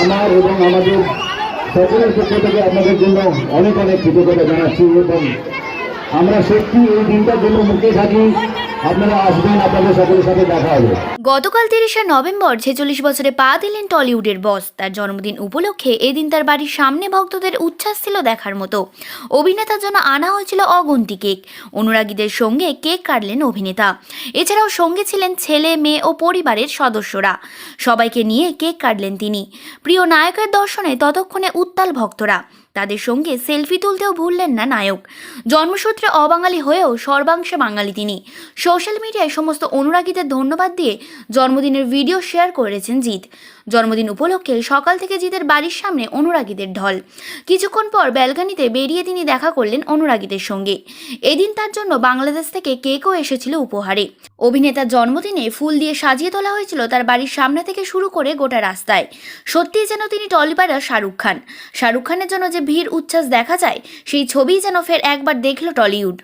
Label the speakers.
Speaker 1: আমার এবং আমাদের সকলের পক্ষ থেকে আপনাদের জন্য অনেক অনেক কৃতজ্ঞতা জানাচ্ছি এবং আমরা সত্যি এই দিনটার জন্য মুখে থাকি।
Speaker 2: গতকাল তিরিশে নভেম্বর ছেচল্লিশ বছরে পা দিলেন টলিউডের বস। তার জন্মদিন উপলক্ষে এদিন তার বাড়ির সামনে ভক্তদের উচ্ছ্বাস ছিল দেখার মতো। অভিনেতার জন্য আনা হয়েছিল অগন্তি কেক। অনুরাগীদের সঙ্গে কেক কাটলেন অভিনেতা। এছাড়াও সঙ্গে ছিলেন ছেলে, মেয়ে ও পরিবারের সদস্যরা। সবাইকে নিয়ে কেক কাটলেন তিনি। প্রিয় নায়কের দর্শনে ততক্ষণে উত্তাল ভক্তরা। তাদের সঙ্গে সেলফি তুলতেও ভুললেন না নায়ক। জন্মসূত্রে অবাঙালি হয়েও সর্বাংশে বাঙালি তিনি। সোশ্যাল মিডিয়ায় সমস্ত অনুরাগীদের ধন্যবাদ দিয়ে জন্মদিনের ভিডিও শেয়ার করেছেন জিৎ। জন্মদিন উপলক্ষে সকাল থেকে জিতের বাড়ির সামনে অনুরাগীদের ঢল। কিছুক্ষণ পর ব্যালকানিতে বেরিয়ে তিনি দেখা করলেন অনুরাগীদের সঙ্গে। এদিন তার জন্য বাংলাদেশ থেকে কেকও এসেছিল উপহারে। অভিনেতার জন্মদিনে ফুল দিয়ে সাজিয়ে তোলা হয়েছিল তার বাড়ির সামনে থেকে শুরু করে গোটা রাস্তায়। সত্যিই যেন তিনি টলিপাড়ার শাহরুখ খান। শাহরুখ খানের জন্য যে ভিড় উচ্ছ্বাস দেখা যায় সেই ছবি যেন ফের একবার দেখল টলিউড।